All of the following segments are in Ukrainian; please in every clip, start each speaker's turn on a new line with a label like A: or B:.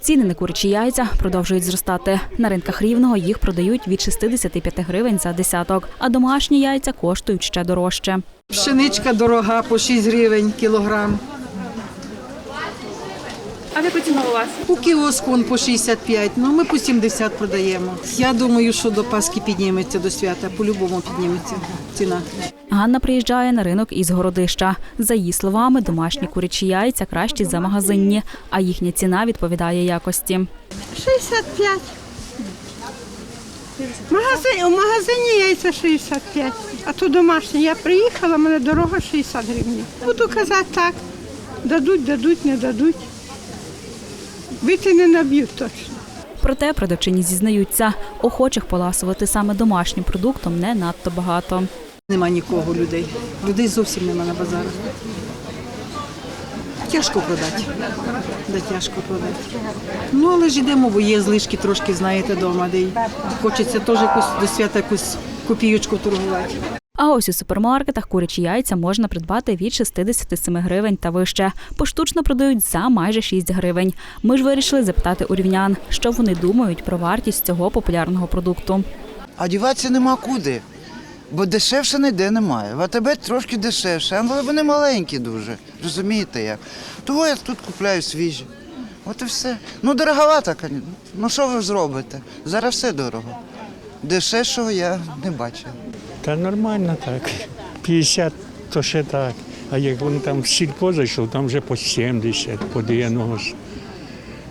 A: Ціни на курячі яйця продовжують зростати. На ринках рівного їх продають від 65 гривень за десяток, а домашні яйця коштують ще дорожче.
B: Пшеничка дорога по 6 гривень кілограм.
C: А в яку ціну у вас?
B: У кіоску он по 65, ну ми по 70 продаємо. Я думаю, що до Пасхи підніметься до свята, по-любому підніметься ціна.
A: Ганна приїжджає на ринок із Городища. За її словами, домашні курячі яйця кращі за магазинні, а їхня ціна відповідає якості.
D: 65. Магазин, у магазині яйця 65, а тут домашні. Я приїхала, мене дорога 60 гривень. Буду казати так. Дадуть, дадуть, не дадуть. Бити не наб'ють точно.
A: Проте продавчині зізнаються, охочих поласувати саме домашнім продуктом не надто багато.
B: Нема нікого людей. Людей зовсім нема на базарах. Тяжко продати. Да, тяжко продати. Ну, але ж йдемо, бо є злишки трошки, знаєте, вдома, де й хочеться теж якусь до свята якусь копійочку торгувати.
A: А ось у супермаркетах курячі яйця можна придбати від 67 гривень та вище. Поштучно продають за майже 6 гривень. Ми ж вирішили запитати у рівнян, що вони думають про вартість цього популярного продукту.
E: А діватися нема куди. Бо дешевше ніде немає. В АТБ трошки дешевше, але вони маленькі дуже. Розумієте як? Того я тут купляю свіжі. От і все. Ну, дороговато. Ну що ви зробите? Зараз все дорого. Дешевшого я не бачив.
F: Та нормально так. 50 то ще так. А як вони там в сільпо зайшов, там вже по 70, по 90.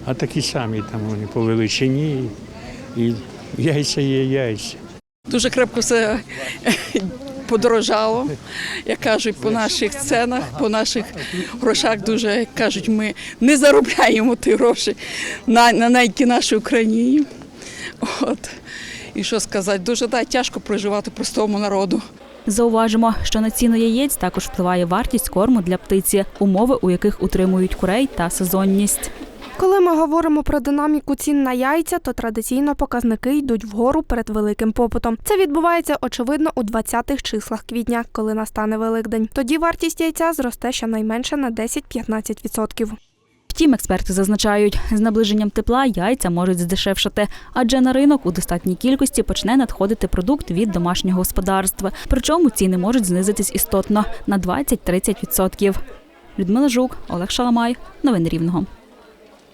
F: А такі самі там вони по величині. І яйця є яйця.
G: Дуже крепко все подорожало, як кажуть, по наших ценах, по наших грошах. Дуже як кажуть, ми не заробляємо ті гроші на, на неньки нашій Україні. От. І що сказати, дуже да, тяжко проживати простому народу.
A: Зауважимо, що на ціну яєць також впливає вартість корму для птиці, умови, у яких утримують курей та сезонність.
C: Коли ми говоримо про динаміку цін на яйця, то традиційно показники йдуть вгору перед великим попитом. Це відбувається очевидно у 20-х числах квітня, коли настане Великдень. Тоді вартість яйця зросте щонайменше на 10-15%.
A: Втім, експерти зазначають, з наближенням тепла яйця можуть здешевшати, адже на ринок у достатній кількості почне надходити продукт від домашнього господарства. Причому ціни можуть знизитись істотно на 20-30%. Людмила Жук, Олег Шаламай. Новини Рівного.